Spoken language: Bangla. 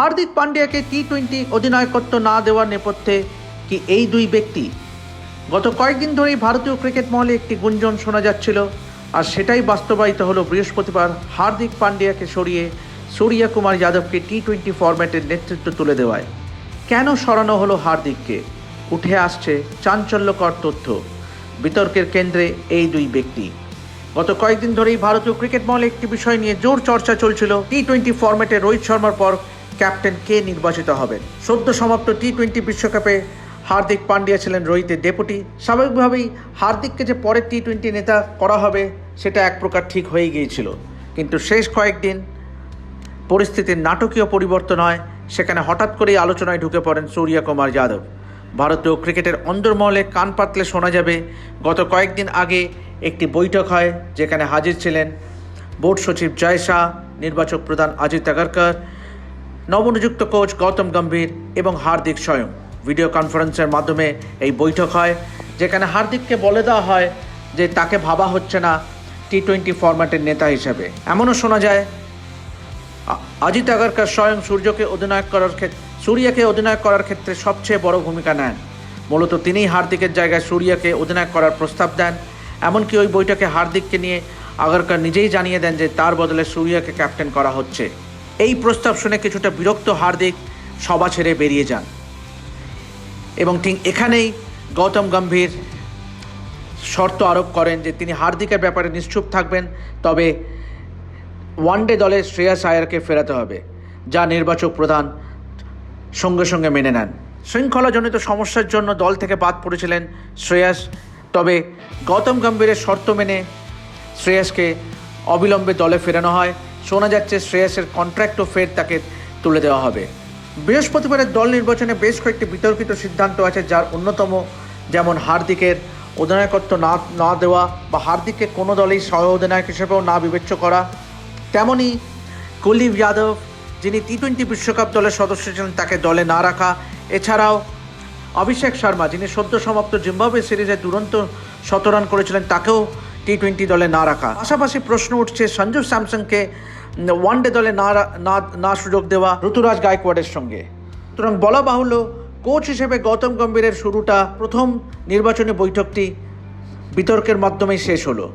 হার্দিক পান্ডিয়াকে টি টোয়েন্টি অধিনায়কত্ব না দেওয়ার নেপথ্যে কি এই দুই ব্যক্তি? গত কয়েকদিন ধরেই ভারতীয় ক্রিকেট মহলে একটি গুঞ্জন শোনা যাচ্ছিল, আর সেটাই বাস্তবায়িত হলো বৃহস্পতিবার হার্দিক পান্ডিয়াকে সরিয়ে সূর্যা কুমার যাদবকে টি টোয়েন্টি ফরম্যাটের নেতৃত্ব তুলে দেওয়ায়। কেন সরানো হলো হার্দিককে? উঠে আসছে চাঞ্চল্যকর তথ্য। বিতর্কের কেন্দ্রে এই দুই ব্যক্তি। গত কয়েকদিন ধরেই ভারতীয় ক্রিকেট মহলে একটি বিষয় নিয়ে জোর চর্চা চলছিল। টি টোয়েন্টি ফরম্যাটে রোহিত শর্মার পর ক্যাপ্টেন কে নির্বাচিত হবেন? সদ্য সমাপ্ত টি টোয়েন্টি বিশ্বকাপে হার্দিক পান্ডিয়া ছিলেন রোহিতের ডেপুটি। স্বাভাবিকভাবেই হার্দিককে যে পরের টি টোয়েন্টি নেতা করা হবে, সেটা এক প্রকার ঠিক হয়ে গিয়েছিল। কিন্তু শেষ কয়েকদিন পরিস্থিতির নাটকীয় পরিবর্তন হয়, সেখানে হঠাৎ করেই আলোচনায় ঢুকে পড়েন সূর্য কুমার যাদব। ভারতীয় ক্রিকেটের অন্দরমহলে কান পাতলে শোনা যাবে, গত কয়েকদিন আগে একটি বৈঠক হয়, যেখানে হাজির ছিলেন বোর্ড সচিব জয় শাহ, নির্বাচক প্রধান অজিত আগারকর নবনিযুক্ত কোচ গৌতম গম্ভীর এবং হার্দিক স্বয়ং। ভিডিও কনফারেন্সের মাধ্যমে এই বৈঠক হয়, যেখানে হার্দিককে বলে দেওয়া হয় যে তাকে ভাবা হচ্ছে না টি টোয়েন্টি ফরম্যাটের নেতা হিসেবে। এমনও শোনা যায় অজিত আগারকর স্বয়ং সূর্যকে অধিনায়ক করার ক্ষেত্রে সূর্যকে অধিনায়ক করার ক্ষেত্রে সবচেয়ে বড় ভূমিকা নেন। মূলত তিনিই হার্দিকের জায়গায় সূর্যকে অধিনায়ক করার প্রস্তাব দেন। এমনকি ওই বৈঠকে হার্দিককে নিয়ে আগারকর নিজেই জানিয়ে দেন যে তার বদলে সূর্যকে ক্যাপ্টেন করা হচ্ছে। এই প্রস্তাব শুনে কিছুটা বিরক্ত হার্দিক সভা ছেড়ে বেরিয়ে যান। এবং ঠিক এখানেই গৌতম গম্ভীর শর্ত আরোপ করেন যে তিনি হার্দিকের ব্যাপারে নিশ্চুপ থাকবেন, তবে ওয়ানডে দলে শ্রেয়াস আয়ারকে ফেরাতে হবে, যা নির্বাচক প্রধান সঙ্গে সঙ্গে মেনে নেন। শৃঙ্খলাজনিত সমস্যার জন্য দল থেকে বাদ পড়েছিলেন শ্রেয়াস, তবে গৌতম গম্ভীরের শর্ত মেনে শ্রেয়াসকে অবিলম্বে দলে ফেরানো হয়। শোনা যাচ্ছে শ্রেয়াসের কন্ট্রাক্টও ফের তাকে তুলে দেওয়া হবে। বৃহস্পতিবারের দল নির্বাচনে বেশ কয়েকটি বিতর্কিত সিদ্ধান্ত আছে যার অন্যতম, যেমন হার্দিকের অধিনায়কত্ব না না দেওয়া বা হার্দিককে কোনো দলেই সহ অধিনায়ক হিসেবেও না বিবেচ্য করা। তেমনি কুলদীপ যাদব, যিনি টি টোয়েন্টি বিশ্বকাপ দলের সদস্য ছিলেন, তাকে দলে না রাখা। এছাড়াও অভিষেক শর্মা, যিনি সদ্য সমাপ্ত জিম্বাবুয়ে সিরিজে দুরন্ত শতরান করেছিলেন, তাকেও টি টোয়েন্টি দলে না রাখা। পাশাপাশি প্রশ্ন উঠছে সঞ্জু স্যামসংকে ওয়ানডে দলে না না সুযোগ দেওয়া ঋতুরাজ গায়কোয়াড়ের সঙ্গে। সুতরাং বলা বাহুল্য, কোচ হিসেবে গৌতম গম্ভীরের শুরুটা প্রথম নির্বাচনী বৈঠকটি বিতর্কের মাধ্যমেই শেষ হলো।